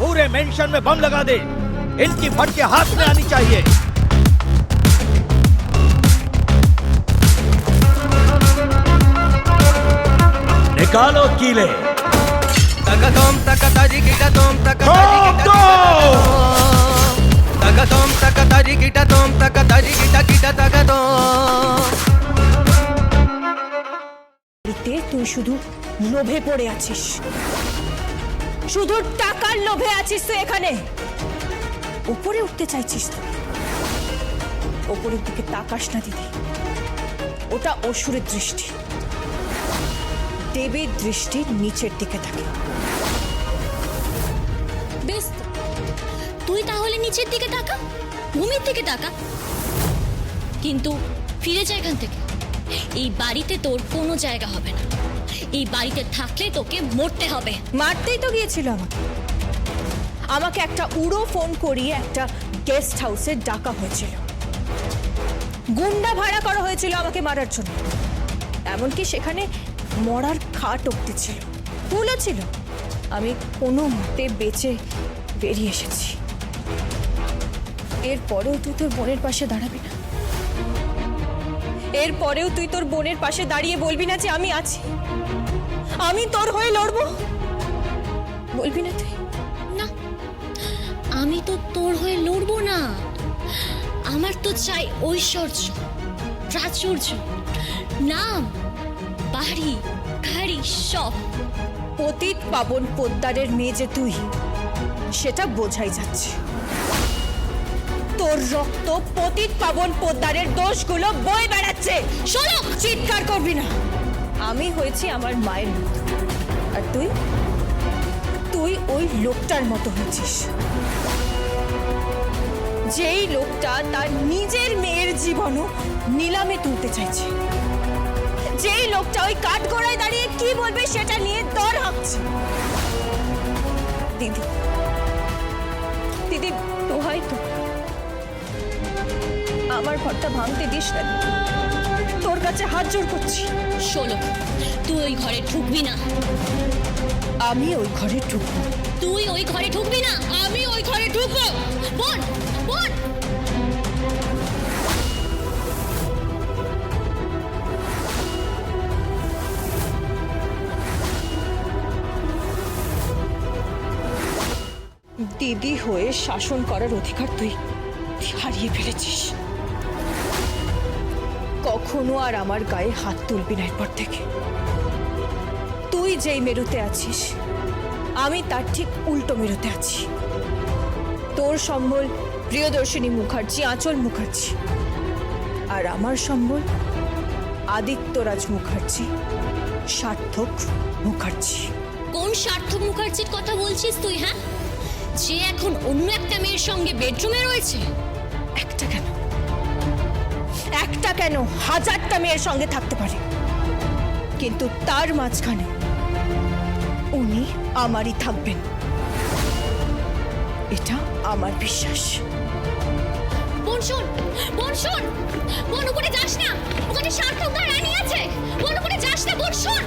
पूरे मेंशन में बम लगा दे। इनकी फटके हाथ में आनी चाहिए। निकालो कीले। तकतोम तकताजी गिटतोम तकताजी गिटतोम तकतोम तकताजी गिटतोम तकताजी गिटा गिटा तकतोम বাড়িতে তুই শুধু লোভে পড়ে আছিস শুধু টাকার লোভে আছিস তুই এখানে। উপরে উঠতে চাইছিস তুই ওপরের দিকে তাকাস না দিদি। ওটা অসুরের দৃষ্টি। দেবীর দৃষ্টি নিচের দিকে থাকে। বেশ তুই তাহলে নিচের দিকে তাকা, ভূমির দিকে তাকা। কিন্তু ফিরে যা এখান থেকে। এই বাড়িতে তোর কোনো জায়গা হবে না। এই বাড়িতে থাকলে তোকে মরতে হবে। মারতেই তো গিয়েছিল আমাকে। আমাকে একটা উড়ো ফোন করিয়ে একটা গেস্ট হাউসে ডাকা হয়েছিল। গুন্ডা ভাড়া করা হয়েছিল আমাকে মারার জন্য। এমনকি সেখানে মরার খাট অব্দি ছিল। ফুলও ছিল। আমি কোনো মতে বেঁচে বেরিয়ে এসেছি। এরপরেও তুই তোর বোনের পাশে দাঁড়াবি না। এরপরেও তুই তোর বোনের পাশে দাঁড়িয়ে বলবি না যে আমি আছি। আমি তোর হয়ে লড়বো? বলবি না তুই? না আমি তো তোর হয়ে লড়বো না। আমার তো চাই ঐশ্বর্য প্রাচুর্য নাম বাড়ি গাড়ি সব। পতিত পাবন পোদ্দারের মেয়ে যে তুই সেটা বোঝাই যাচ্ছে। তোর রক্ত পতিত পাবন পোদ্দারের দোষগুলো বয়ে বেড়াচ্ছে। শোনো, চিৎকার করবি না। আমি হয়েছি আমার মায়ের আর তুই? তুই ওই লোকটার মতো হয়েছিস। যেই লোকটা তার নিজের মেয়ের জীবনও নিলামে তুলতে চাইছে। যেই লোকটা ওই কাঠগড়ায় দাঁড়িয়ে কি বলবে সেটা নিয়ে দর হাঁকছে। দিদি দিদি, দোহাই তো। আমার ঘরটা ভাঙতে দিস না। তোর কাছে হাত জোর করছি। শোনো তুই ওই ঘরে ঢুকবি না। আমি ওই ঘরে ঢুকবো। তুই ওই ঘরে ঢুকবি না আমি ওই ঘরে ঢুকবো। বোন বোন দিদি হয়ে শাসন করার অধিকার তুই তুই হারিয়ে ফেলেছিস। কখনো আর আমার গায়ে হাত তুলবি না এরপর থেকে। তুই যেই মেরুতে আছিস আমি তার ঠিক উল্টো মেরুতে আছি। তোর সম্বল প্রিয়দর্শিনী মুখার্জি আঁচল মুখার্জি। আর আমার সম্বল আদিত্যরাজ মুখার্জি সার্থক মুখার্জি। কোন সার্থক মুখার্জির কথা বলছিস তুই হ্যাঁ? যে এখন অন্য একটা মেয়ের সঙ্গে বেডরুমে রয়েছে? একটা কেন? একটা কেন হাজারটা মেয়ের সঙ্গে থাকতে পারে। কিন্তু তার মাঝখানে উনি আমারই থাকবেন। এটা আমার বিশ্বাস। বোন শোন বোন শোন বোন উপরে যাস না। ওখানে সার্থক দা রানী আছে। বোন উপরে যাস না বোন শোন।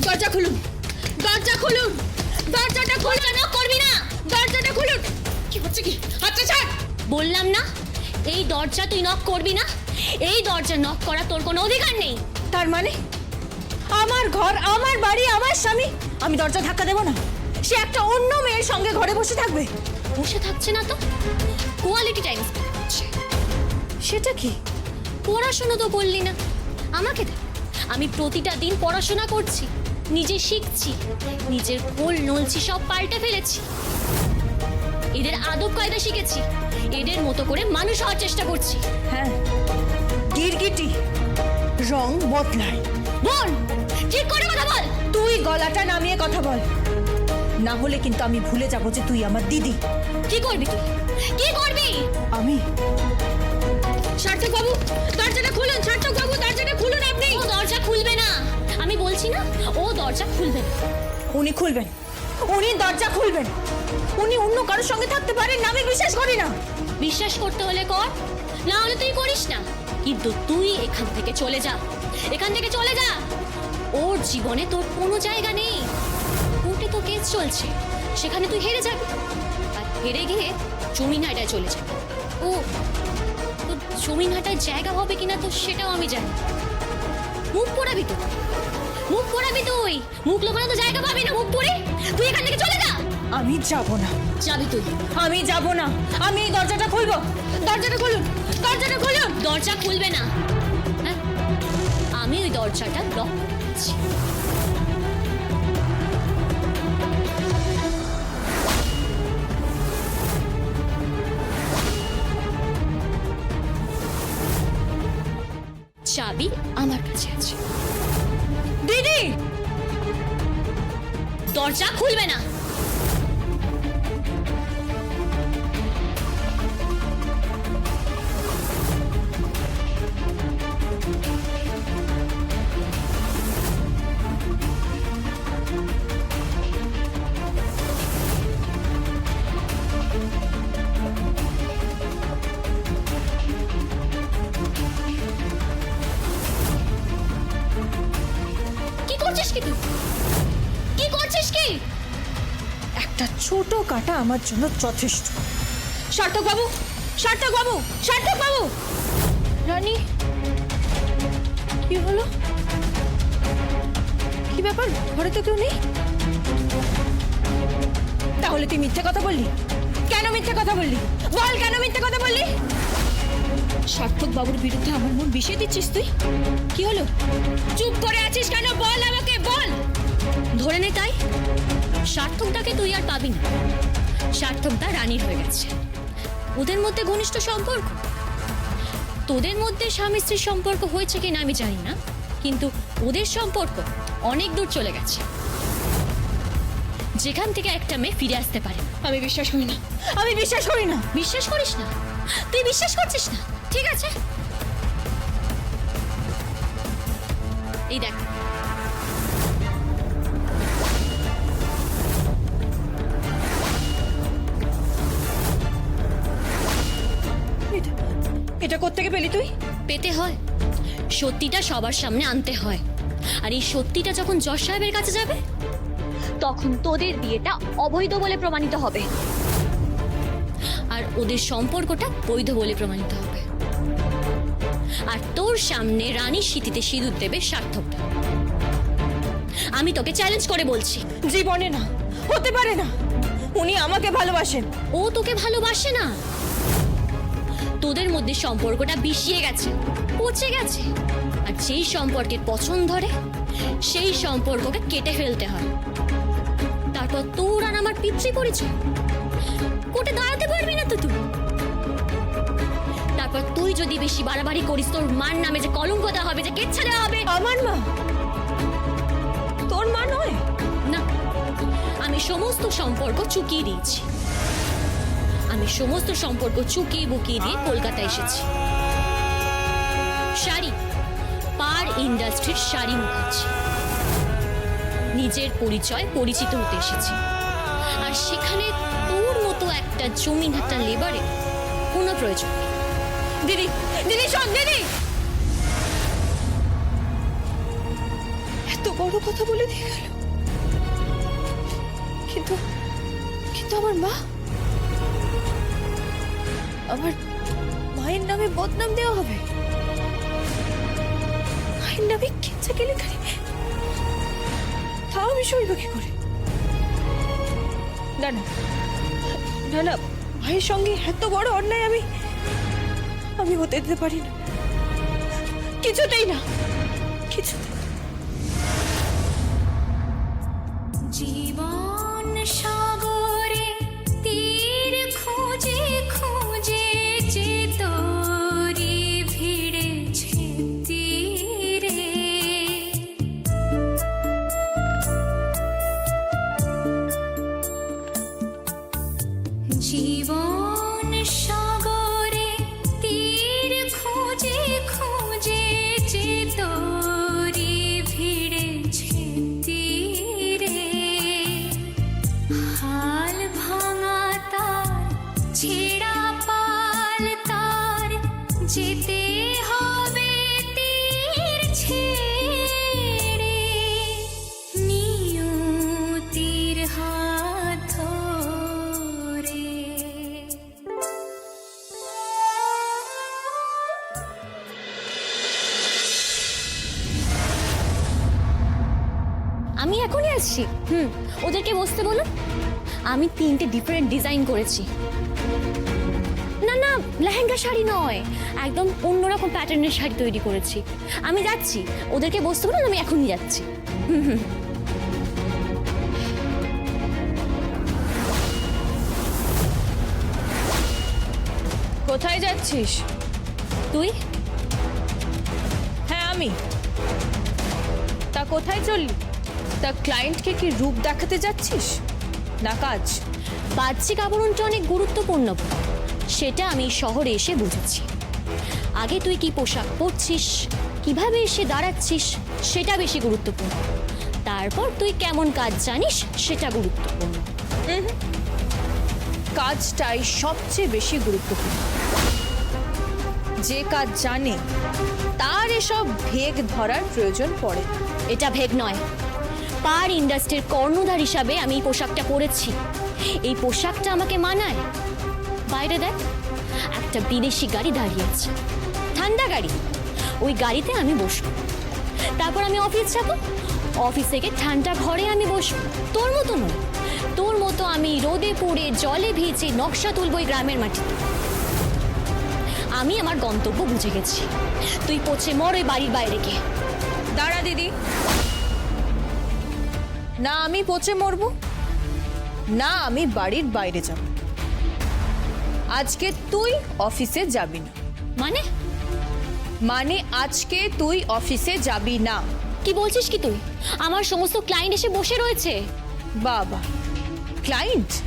দরজা খুলুন। দরজা খুলুন। দরজাটা খুলুন না করবি না। দরজাটা খুলুন। কি হচ্ছে কি? হাতটা ছাড়। বললাম না? এই দরজা তুই নক করবি না? এই দরজা নক করা তোর কোনো অধিকার নেই। তার মানে? আমার ঘর আমার বাড়ি আমার স্বামী আমি দরজা ধাক্কা দেবো না? সে একটা অন্য মেয়ের সঙ্গে ঘরে বসে থাকবে। বসে থাকছে না তো? কোয়ালিটি টাইম সেটা কি? পড়াশোনা তো করলি না। আমাকে দেখ আমি প্রতিটা দিন পড়াশোনা করছি নিজে শিখছি নিজের খোল নলছি সব পাল্টে ফেলেছি। এদের আদব কায়দা শিখেছি। এদের মতো করে মানুষ হওয়ার চেষ্টা করছি। হ্যাঁ। গিরগিটি। রং বদলায়। বল! ঠিক করে কথা বল! তুই গলাটা নামিয়ে কথা বল। না হলে কিন্তু আমি ভুলে যাব যে তুই আমার দিদি। কি করবি তুই? কি করবি? আমি? সার্থক বাবু দরজাটা খুলুন সার্থক বাবু দরজাটা খুলুন আপনি। ও দরজা খুলবে না। আমি বলছি না ও দরজা খুলবে উনি খুলবেন। উনি দরজা খুলবেন। উনি অন্য কারোর সঙ্গে থাকতে পারেন না, আমি বিশ্বাস করি না। বিশ্বাস করতে হলে কর, না হলে তুই করিস না। কিন্তু তুই এখান থেকে চলে যা, এখান থেকে চলে যা। ওর জীবনে তোর কোনো জায়গা নেই। কোর্টে তো কেস চলছে, সেখানে তুই হেরে যাবি। আর হেরে গিয়ে জমিনহাটায় চলে যাবি। ও তো জমিনহাটায় জায়গা হবে কিনা তো সেটাও আমি জানি মুখ পোড়াবি তো। মুখ পোড়াবি তুই। মুখ লোকানো তো জায়গা পাবি না মুখ পড়ে তুই এখান থেকে চলে যা। আমি যাব না। যাবি তুই। আমি যাব না। আমি এই দরজাটা খুলবো। দরজাটা খুলুন। দরজাটা খুলুন। দরজা খুলবে না। হ্যাঁ? আমি ওই দরজাটা লক করেছি। চাবি আমার কাছে আছে। দিদি! দরজা খুলবে না। করছিস কি তুই? কি করছিস কি? একটা ছোট কাটা আমার জন্য যথেষ্ট। সার্থক বাবু সার্থক বাবু সার্থক বাবু রানী কি হলো? কি ব্যাপার? ঘরে তো কেউ নেই? তাহলে তুই মিথ্যে কথা বললি? কেন মিথ্যে কথা বললি? বল কেন মিথ্যে কথা বললি? সার্থক বাবুর বিরুদ্ধে আমার মন বিষিয়ে দিচ্ছিস তুই? কি হলো? চুপ করে আছিস কেন? বল আমাকে বল! ধরে নে তাই। সার্থকটাকে তুই আর পাবি না। সার্থকটা রানীর হয়ে গেছে। ওদের মধ্যে ঘনিষ্ঠ সম্পর্ক? তোদের মধ্যে স্বামী স্ত্রীর সম্পর্ক হয়েছে কিনা আমি জানি না কিন্তু ওদের সম্পর্ক অনেক দূর চলে গেছে। যেখান থেকে একটা মেয়ে ফিরে আসতে পারে আমি বিশ্বাস করি না। আমি বিশ্বাস করি না। বিশ্বাস করিস না? তুই বিশ্বাস করছিস না? ঠিক আছে। এই দেখ। এটা কোত্থেকে পেলি তুই? পেতে হয়। সত্যিটা সবার সামনে আনতে হয়। আর এই সত্যিটা যখন জজ সাহেবের কাছে যাবে তখন তোদের বিয়েটা অবৈধ বলে প্রমাণিত হবে। আর ওদের সম্পর্কটা বৈধ বলে প্রমাণিত হবে। আর তোর সামনে রানী স্মৃতিতে সিঁদুর দেবে সার্থকটা। আমি তোকে চ্যালেঞ্জ করে বলছি। জীবনে না হতে পারে না। উনি আমাকে ভালোবাসেন। ও তোকে ভালোবাসে না। তোদের মধ্যে সম্পর্কটা বিষিয়ে গেছে পচে গেছে। আর যেই সম্পর্কের পছন্দ ধরে সেই সম্পর্ককে কেটে ফেলতে হয়। তারপর তোর আর আমার পিতৃ পরিচয়। কোটে দাঁড়াতে পারবি না তো তুই? তারপর তুই যদি বেশি বাড়াবাড়ি করিস তোর মার নামে যে কলঙ্ক দেওয়া হবে যে কেচ্ছা দেওয়া হবে। আমার মা? তোর মা নয়? না আমি সমস্ত সম্পর্ক চুকিয়ে দিয়েছি। আমি সমস্ত সম্পর্ক চুকিয়ে বুকিয়ে দিয়ে কলকাতা এসেছি। শাড়ি পার ইন্ডাস্ট্রির শাড়ি মুখাচ্ছি নিজের পরিচয় পরিচিত হতে এসেছি। আর সেখানে তোর মতো একটা জমিন একটা লেবারে কোনো প্রয়োজন নেই। দিদি দিদি, শোন, দিদি। এত বড় কথা বলে দিয়ে গেল। কিন্তু কিন্তু আমার মা? আমার মায়ের নামে বদনাম দেওয়া হবে। মায়ের নামে কেঁচা কেলেঙ্কারি তাও আমি সইব কি করে? না না না না ভাইয়ের সঙ্গে এত বড় অন্যায় আমি আমি হতে দিতে পারি না। কিছুতেই না কিছুতেই। ছেড়ে নিয়তির হাত আমি এখনই আসছি। হুম, ওদেরকে বসতে বলুন। আমি তিনটে ডিফারেন্ট ডিজাইন করেছি। লেহেঙ্গা শাড়ি নয়। একদম অন্যরকম প্যাটার্নের শাড়ি তৈরি করেছি। আমি যাচ্ছি। ওদেরকে বসতে বলুন আমি এখনই যাচ্ছি। কোথায় যাচ্ছিস? তুই? হ্যাঁ আমি। তা কোথায় চললি? তা ক্লায়েন্টকে কি রূপ দেখাতে যাচ্ছিস? না কাজ? বাহ্যিক আবরণটা অনেক গুরুত্বপূর্ণ। সেটা আমি শহরে এসে বুঝেছি। আগে তুই কি পোশাক পরছিস কীভাবে এসে দাঁড়াচ্ছিস সেটা বেশি গুরুত্বপূর্ণ। তারপর তুই কেমন কাজ জানিস সেটা গুরুত্বপূর্ণ। কাজটাই সবচেয়ে বেশি গুরুত্বপূর্ণ। যে কাজ জানে তার এসব ভেগ ধরার প্রয়োজন পড়ে। এটা ভেগ নয়। পার ইন্ডাস্ট্রির কর্ণধার হিসাবে আমি এই পোশাকটা পরেছি। এই পোশাকটা আমাকে মানায়। বাইরে দেখ। একটা বিদেশি গাড়ি দাঁড়িয়ে আছে। ঠান্ডা গাড়ি। ওই গাড়িতে আমি বসবো। তারপর আমি অফিস যাব। অফিস থেকে ঠান্ডা ঘরে আমি বসবো। তোর মতো নয় তোর মতো আমি রোদে পড়ে জলে ভিজে নকশা তুলবো এই গ্রামের মাটিতে আমি আমার গন্তব্য বুঝে গেছি। তুই পচে মর ওই বাড়ির বাইরে গিয়ে। দাঁড়া দিদি। না, আমি পচে মরব। না, আমি বাড়ির বাইরে যাব। আজকে তুই অফিসে যাবি না। মানে? মানে আজকে তুই অফিসে যাবি না। কি বলছিস কি তুই? আমার সমস্ত ক্লায়েন্ট এসে বসে রয়েছে। বাবা ক্লায়েন্ট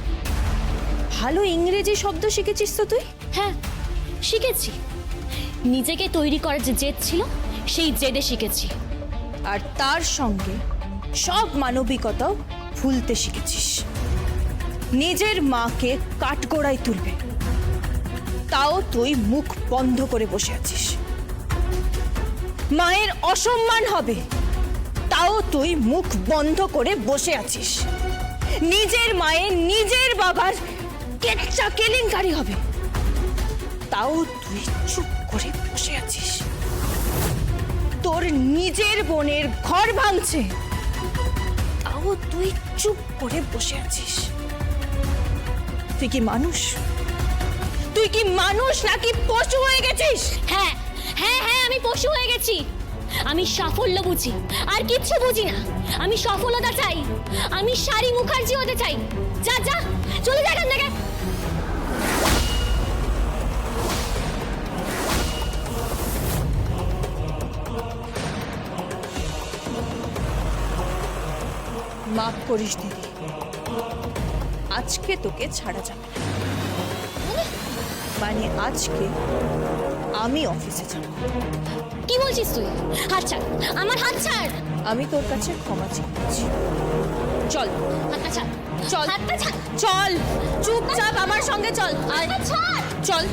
ভালো ইংরেজি শব্দ শিখেছিস তো তুই? হ্যাঁ শিখেছি। নিজেকে তৈরি করার যে জেদ ছিল সেই জেদে শিখেছি। আর তার সঙ্গে সব মানবিকতাও ভুলতে শিখেছিস। নিজের মাকে কাঠগোড়ায় তুলবে। তাও তুই মুখ বন্ধ করে বসে আছিস। মায়ের অসম্মান হবে, তাও তুই মুখ বন্ধ করে বসে আছিস। নিজের মায়ের নিজের বাবার কেচ্চা কেলেঙ্কারি হবে, তাও তুই চুপ করে বসে আছিস। তোর নিজের বোনের ঘর ভাঙছে, তাও তুই চুপ করে বসে আছিস। তুই কি মানুষ? তুই কি মানুষ নাকি পশু হয়ে গেছিস? হ্যাঁ হ্যাঁ হ্যাঁ আমি পশু হয়ে গেছি। আমি সাফল্য বুঝি আর কিচ্ছু বুঝি না। আমি সফলতা চাই আমি শাড়ি মুখার্জি হতে চাই। যা যা চলে যা এখান থেকে। মাফ করিস দিদি। আজকে তোকে ছাড়া যাবে না। মানে আজকে আমি অফিসে যাব। কি বলছিস তুই? হাত ছাড়। আমার হাত ছাড়। আমি তোর কাছে ক্ষমা চেয়েছি। চল হাতটা ছাড়। চল। হাতটা ছাড়। চল। চুপচাপ আমার সঙ্গে চল। হাতটা ছাড়। চল।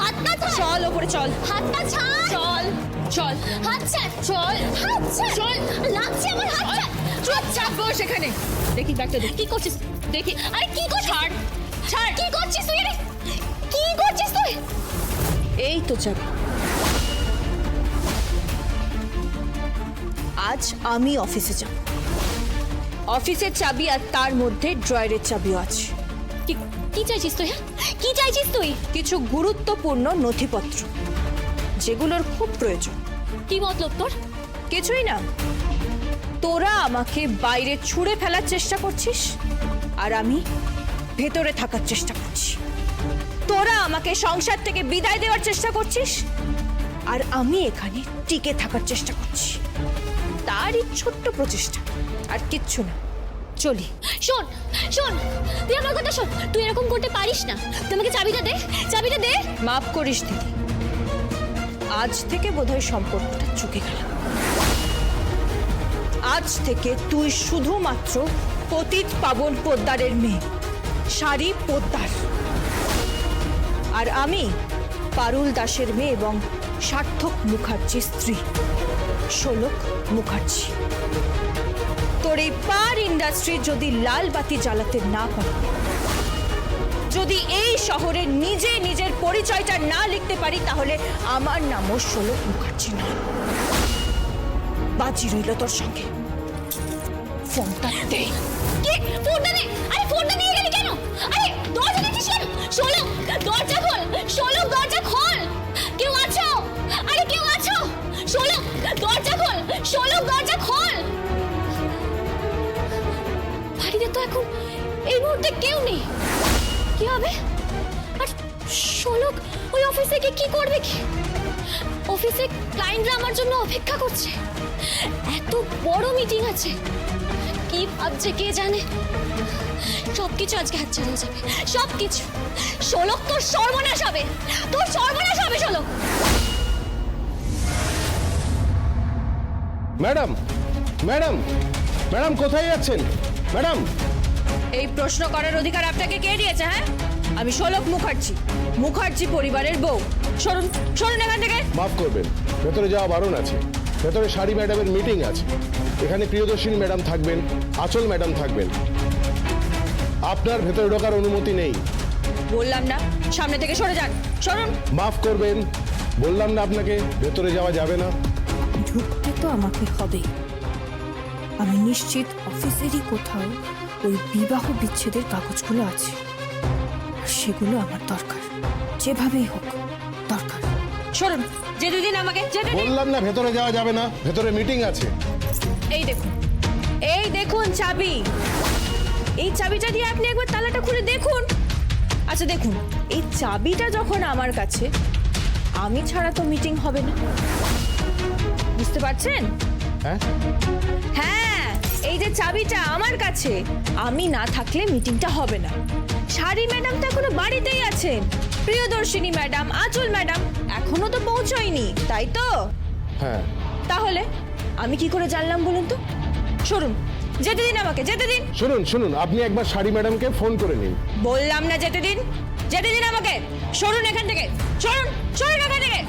হাতটা ছাড়। চল ওপরে চল। হাতটা ছাড়। চল। চল। হাত ছাড়। চল। হাত ছাড়। চল। লাগছে আমার হাত ছাড়। চুপচাপ বস এখানে। দেখি ব্যাগটা দেখি। কি করছিস? দেখি। আরে কি করছিস? ছাড়। ছাড়। কি করছিস তুই আরে কি করছিস তুই? এই তো চাবি আজ আমি অফিসে যাব। অফিসের চাবি আর তার মধ্যে ড্রয়ারের চাবিও আছে। কি কি চাইছিস তুই হ্যাঁ? কি চাইছিস তুই? কিছু গুরুত্বপূর্ণ নথিপত্র যেগুলোর খুব প্রয়োজন। কি মতলব তোর? কিছুই না। তোরা আমাকে বাইরে ছুঁড়ে ফেলার চেষ্টা করছিস আর আমি ভেতরে থাকার চেষ্টা করছি। তোরা আমাকে সংসার থেকে বিদায় দেওয়ার চেষ্টা করছিস? আর আমি এখানে টিকে থাকার চেষ্টা করছি। তারই ছোট্ট প্রচেষ্টা। আর কিচ্ছু না। চলি। শোন শোন তুই আমার কথা শোন। তুই এরকম করতে পারিস না। তুই আমাকে চাবিটা দে চাবিটা দে। মাফ করিস দিদি। আজ থেকে বোধহয় সম্পর্কটা চুকে গেল। আজ থেকে তুই শুধুমাত্র পতিত পাবন পোদ্দারের মেয়ে। শাড়ি পোদ্দার। আর আমি, পারুল দাসের মেয়ে এবং সার্থক মুখার্জির স্ত্রী শোলক মুখার্জি। তোর এই পার ইন্ডাস্ট্রি যদি লাল বাতি জ্বালাতে না পারে, যদি এই শহরে নিজে নিজের পরিচয়টা না লিখতে পারি, তাহলে আমার নামও শোলক মুখার্জি নয়। বাজি রইল তোর সঙ্গে। ফোনটা দে। ফোনটা নে আরে, ফোনটা নিয়ে গেলি কেন? আরে, দরজা দিচ্ছিস কেন? শোলো দরজা মুহূর্তে কেউ নেই। কি হবে? আর শোলক, ওই অফিসে গিয়ে কি করবে কি? অফিসে ক্লায়েন্টরা আমার জন্য অপেক্ষা করছে। এত বড় মিটিং আছে। কি ভাবছে কে জানে? সবকিছু আজকে হাত চালিয়ে যাবে। সবকিছু। শোলক, তোর সর্বনাশ হবে। তোর সর্বনাশ হবে, শোলক। ম্যাডাম ম্যাডাম ম্যাডাম, কোথায় যাচ্ছেন? ম্যাডাম এই প্রশ্ন করার অধিকার আপনাকে কে দিয়েছে হ্যাঁ? আমি শোলক মুখার্জি মুখার্জি পরিবারের বউ। সরুন সরুন এখান থেকে। মাফ করবেন ভেতরে যাওয়া বারণ আছে। ভেতরে শাড়ি ম্যাডামের মিটিং আছে। এখানে প্রিয়দর্শিনী ম্যাডাম থাকবেন আচল ম্যাডাম থাকবেন। আপনার ভেতরে ঢোকার অনুমতি নেই। বললাম না সামনে থেকে সরে যান। সরুন। মাফ করবেন বললাম না আপনাকে ভেতরে যাওয়া যাবে না। ঢুকতে তো আমাকে হবেই আমি নিশ্চিত অফিসেরই কোথাও ওই বিবাহ বিচ্ছেদের কাগজগুলো আছে। সেগুলো আমার দরকার। যেভাবেই হোক দরকার। সরুন যেতে দিন আমাকে যেতে দিন বললাম না ভেতরে যাওয়া যাবে না ভেতরে মিটিং আছে। এই দেখুন এই দেখুন চাবি। এই চাবিটা দিয়ে আপনি একবার তালাটা খুলে দেখুন। আচ্ছা দেখুন এই চাবিটা যখন আমার কাছে আমি ছাড়া তো মিটিং হবে না। বুঝতে পারছেন? হ্যাঁ? হ্যাঁ এই যে চাবিটা আমার কাছে আমি না থাকলে মিটিংটা হবে না। শাড়ি ম্যাডাম তো এখনও বাড়িতেই আছেন। প্রিয়দর্শিনী ম্যাডাম আচল ম্যাডাম এখনও তো পৌঁছয়নি তাই তো? হ্যাঁ। তাহলে আমি কি করে জানলাম বলুন তো? সরুন যেতে দিন আমাকে যেতে দিন। শুনুন শুনুন আপনি একবার শাড়ি ম্যাডামকে ফোন করে নিন। বললাম না যেতে দিন যেতে দিন আমাকে। সরুন এখান থেকে সরুন সরুন এখান থেকে।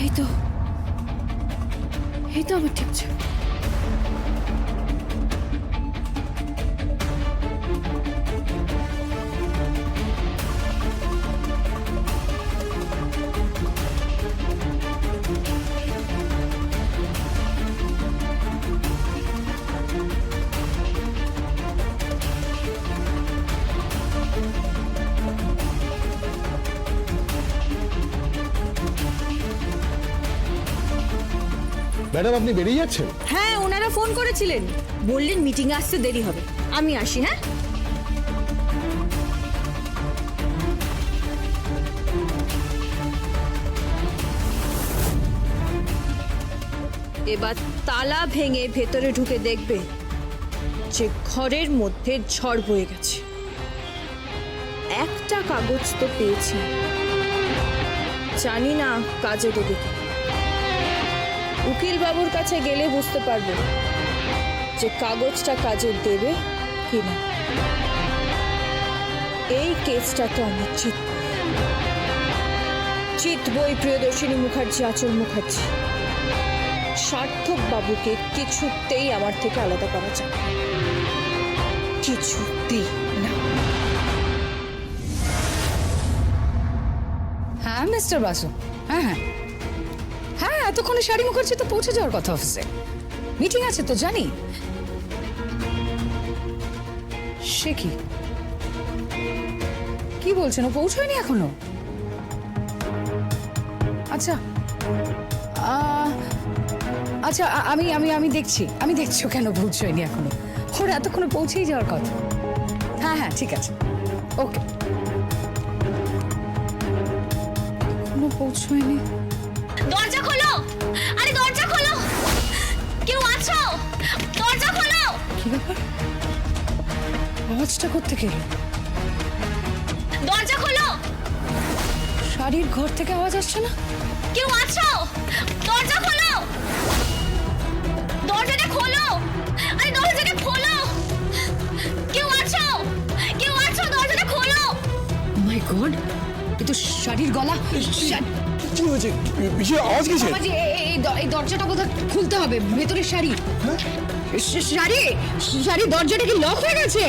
এই তো এই তো আমার ঠিক ম্যাডাম, আপনি বেরিয়ে যাচ্ছেন? হ্যাঁ ওনারা ফোন করেছিলেন। বললেন মিটিংয়ে আসতে দেরি হবে। আমি আসি হ্যাঁ? এবার তালা ভেঙে ভেতরে ঢুকে দেখবে যে ঘরের মধ্যে ঝড় বয়ে গেছে। একটা কাগজ তো পেয়েছি। জানি না কাজে দেবে কি উকিল বাবুর কাছে গেলে বুঝতে পারব যে কাগজটা কাজে দেবে কি না এই কেসটা তো আমি জিতব। জিতবই প্রিয়দর্শিনী মুখার্জি, আচল মুখার্জি। সার্থক বাবুকে কিছুতেই আমার থেকে আলাদা করা না। কিছুতেই না। হ্যাঁ মিস্টার বাসু। হ্যাঁ হ্যাঁ। হ্যাঁ এতক্ষণে শাড়ি মুখার্জি তো পৌঁছে যাওয়ার কথা অফিসে মিটিং আছে তো, জানি। সে কি? কি বলছেন? ও পৌঁছয়নি এখনও? আচ্ছা আচ্ছা আমি আমি আমি দেখছি। আমি দেখছি কেন পৌঁছয়নি এখনও। ওর এতক্ষণে পৌঁছেই যাওয়ার কথা। হ্যাঁ হ্যাঁ ঠিক আছে। ওকে। এখনও পৌঁছয়নি। আওয়াজটা করতে গেল? দরজা খোলো! শাড়ির ঘর থেকে আওয়াজ আসছে না? কেউ আছো? দরজা খোলো! দরজাটা খোলো! আরে দরজাটা খোলো! কেউ আছো? কেউ আছো? দরজাটা খোলো! মাই গড এ তো শাড়ির গলা। কি হয়েছে? পিছিয়ে আওয়াজ কিসে এই এই দরজাটা বোধহয় খুলতে হবে ভেতরে শাড়ি। শাড়ি? শাড়ি দরজাটা কি লক হয়ে গেছে?